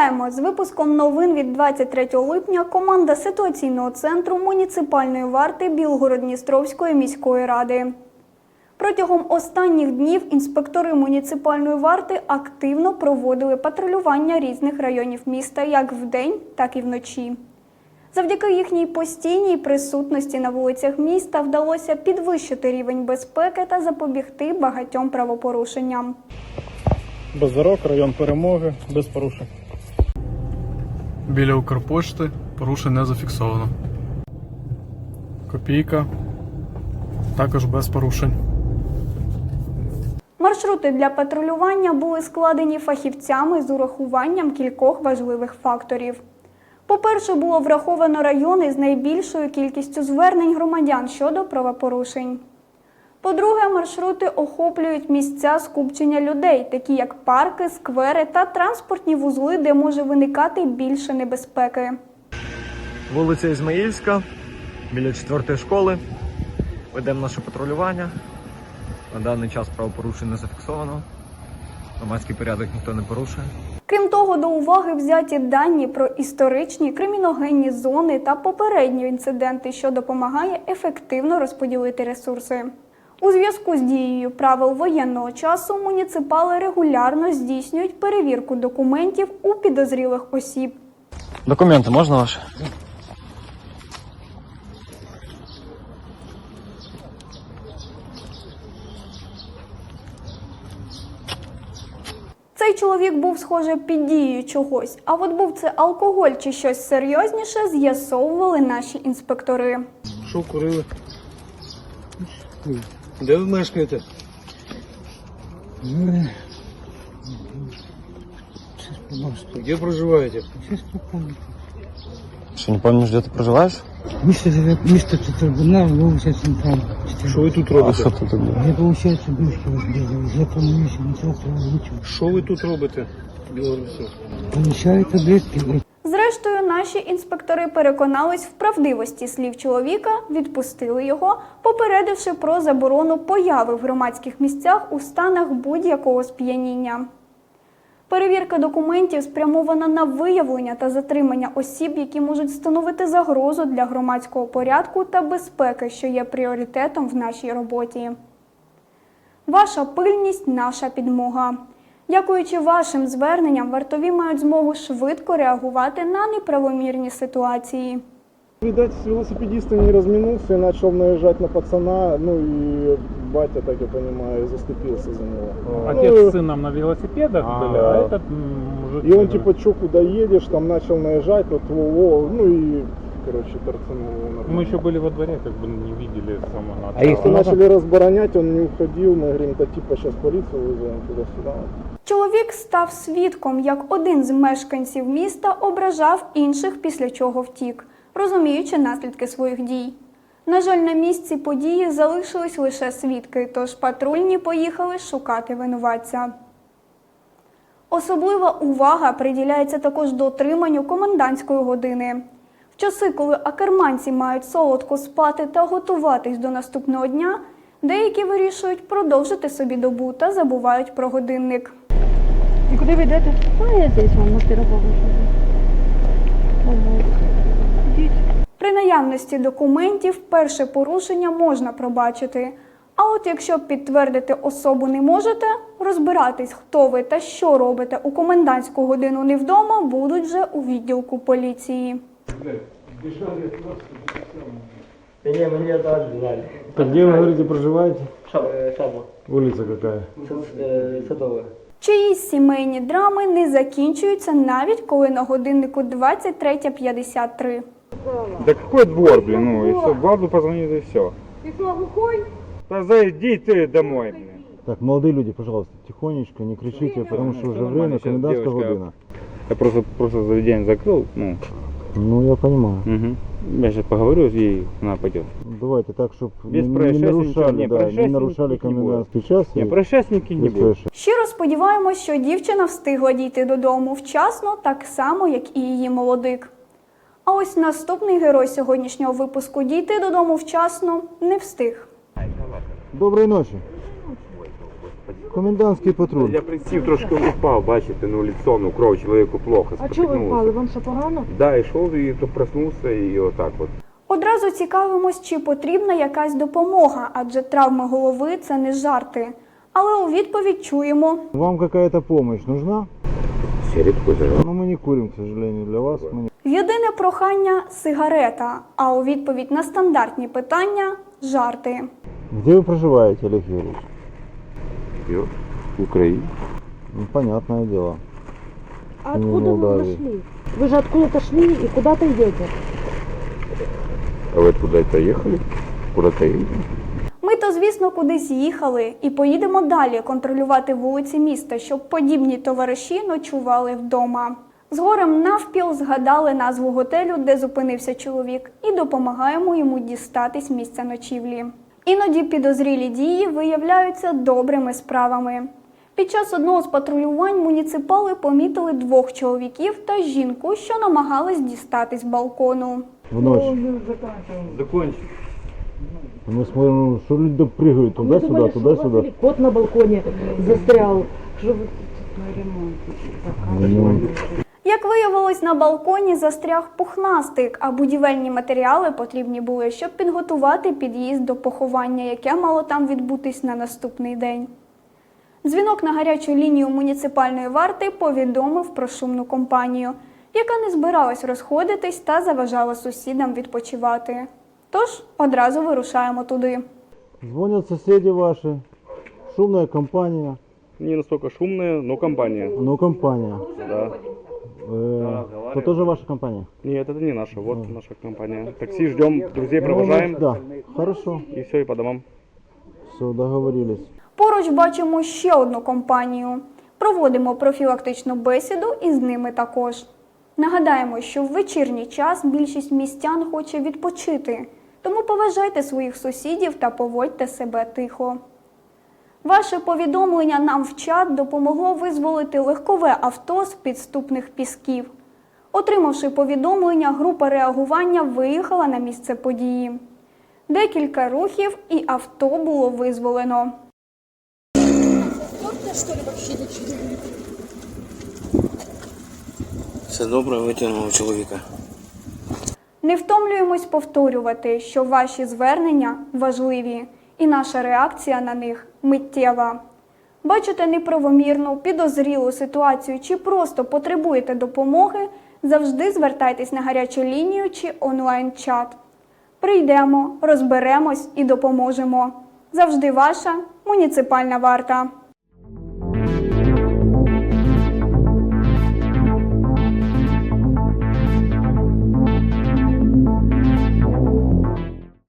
Вітаємо з випуском новин від 23 липня. Команда ситуаційного центру муніципальної варти Білгород-Дністровської міської ради. Протягом останніх днів інспектори муніципальної варти активно проводили патрулювання різних районів міста як вдень, так і вночі. Завдяки їхній постійній присутності на вулицях міста вдалося підвищити рівень безпеки та запобігти багатьом правопорушенням. Базарок, район перемоги, без порушень. Біля Укрпошти порушень не зафіксовано. Копійка. Також без порушень. Маршрути для патрулювання були складені фахівцями з урахуванням кількох важливих факторів. По-перше, було враховано райони з найбільшою кількістю звернень громадян щодо правопорушень. По-друге, маршрути охоплюють місця скупчення людей, такі як парки, сквери та транспортні вузли, де може виникати більше небезпеки. Вулиця Ізмаїльська, біля четвертої школи. Ведемо наше патрулювання. На даний час правопорушень не зафіксовано. Громадський порядок ніхто не порушує. Крім того, до уваги взяті дані про історичні криміногенні зони та попередні інциденти, що допомагає ефективно розподілити ресурси. У зв'язку з дією правил воєнного часу муніципали регулярно здійснюють перевірку документів у підозрілих осіб. Документи можна ваші? Цей чоловік був схоже під дією чогось, а от був це алкоголь чи щось серйозніше, з'ясовували наші інспектори. Що курили? Де ви мешкаєте? Где проживаете? Що не пам'ятаєш, де ти проживаєш? Місто живе, місто це трибунал, вулиця Центральна. Що ви тут А робите? що тут робиш? Я, получается, бывший возбежал. Я помнюсь, ничего ничего. Що ви тут робите? Білорусі? Помещаю таблетки. Зрештою, наші інспектори переконались в правдивості слів чоловіка, відпустили його, попередивши про заборону появи в громадських місцях у станах будь-якого сп'яніння. Перевірка документів спрямована на виявлення та затримання осіб, які можуть становити загрозу для громадського порядку та безпеки, що є пріоритетом в нашій роботі. Ваша пильність наша підмога. Дякуючи вашим зверненням, вартові мають змогу швидко реагувати на неправомірні ситуації. Видать, велосипедист не разминулся и начал наезжать на пацана. Ну и батя, так я понимаю, заступился за него. Отец Ну, с сыном на велосипедах А, были, а этот м, мужик... И он э, типа, чё, куда едешь, там начал наезжать, вот, во, ну и, короче, торцанул его нормально. Мы еще были во дворе, как бы не видели с самого начала. А их И начали разборонять, он не уходил, мы говорим, да типа сейчас полицию вызовем туда-сюда. Чоловік став свідком, як один з мешканців міста ображав інших, після чого втік, розуміючи наслідки своїх дій. На жаль, на місці події залишились лише свідки, тож патрульні поїхали шукати винуватця. Особлива увага приділяється також дотриманню комендантської години. Часи, коли акерманці мають солодко спати та готуватись до наступного дня, деякі вирішують продовжити собі добу та забувають про годинник. І куди ви йдете? А я здесь вам на При наявності документів перше порушення можна пробачити. А от якщо підтвердити особу не можете, розбиратись, хто ви та що робите у комендантську годину не вдома, будуть вже у відділку поліції Не, мне тоже знали. Так где вы говорите проживаете? Э, Шабу. Улица какая? Э, Садовая. Чиїсь сімейні драми не закінчуються навіть коли на годиннику 23.53. Да какой двор, блин, ну и все, Владу позвонит и все. Ти що, глухой? Да зайди ты домой, блин. Так, молодые люди, пожалуйста, тихонечко, не кричите, потому что уже время, Сейчас комендантская девочка- година. Я просто, просто заведение закрыл, ну, Ну, я понимаю. угу. Я сейчас поговорю с ей, она пойдет. Давайте так, чтобы Без не, не происшествий нарушали, ничего, не, да, не происшествий нарушали не час. Не, и происшествники не без будет. происшествий. Щиро сподіваємось, що дівчина встигла дійти додому вчасно, так само, як і її молодик. А ось наступний герой сьогоднішнього випуску дійти додому вчасно не встиг. Доброй ночи. Комендантский патруль. Я присів, трошки упав, бачите, ну лицо, ну кров, чоловіку плохо. А чого ви спотикнувся. впали? Вам що погано? Да, йшов і то проснувся і отак от. Одразу цікавимось, чи потрібна якась допомога, адже травми голови це не жарти. Але у відповідь чуємо Вам какая-то помощь нужна? Сигаретку зажав. Но мы не курим, к сожалению, для вас. Мы не... єдине прохання сигарета, а у відповідь на стандартні питання жарти. Где вы проживаете, Олег Юрьевич? Йо, В Україні. Ну, понятное дело. А Ну, откуда вы Молдавии. пришли? Вы же откуда-то шли и куда-то идете. А ви куди-то їхали? Куди-то їдете? Ми то, звісно, кудись їхали і поїдемо далі контролювати вулиці міста, щоб подібні товариші ночували вдома. Згорем навпіл згадали назву готелю, де зупинився чоловік, і допомагаємо йому дістатись місця ночівлі. Іноді підозрілі дії виявляються добрими справами. Під час одного з патрулювань муніципали помітили двох чоловіків та жінку, що намагались дістатись балкону. В ночь. Закончим. Мы смотрим, ну, что люди прыгают А мы туда-сюда, думали, что у вас туда-сюда. или кот на балконе застрял. Что вы... Ну, Як Виявилось, на балконі застряг пухнастик, а будівельні матеріали потрібні були, щоб підготувати під'їзд до поховання, яке мало там відбутись на наступний день. Дзвінок на гарячу лінію муніципальної варти повідомив про шумну компанію, яка не збиралась розходитись та заважала сусідам відпочивати. Тож одразу вирушаємо туди. звонят соседи ваши. Шумная компания. Не настолько шумная, но компания. Ну, компания. Да. Э, это тоже ваша компания? Нет, это не наша, вот наша компания. Такси ждем, друзей провожаем. Да, хорошо. И все, и по домам. Все, договорились. Поруч бачимо ще одну компанію. Проводимо профілактичну бесіду і з ними також. Нагадаємо, що в вечірній час більшість містян хоче відпочити, тому поважайте своїх сусідів та поводьте себе тихо. Ваше повідомлення нам в чат допомогло визволити легкове авто з підступних пісків. Отримавши повідомлення, група реагування виїхала на місце події. Декілька рухів і авто було визволено. Все добре, витягнув чоловіка. Не втомлюємось повторювати, що ваші звернення важливі, і наша реакція на них миттєва. Бачите неправомірну, підозрілу ситуацію чи просто потребуєте допомоги, завжди звертайтесь на гарячу лінію чи онлайн-чат. Прийдемо, розберемось і допоможемо. Завжди ваша муніципальна варта.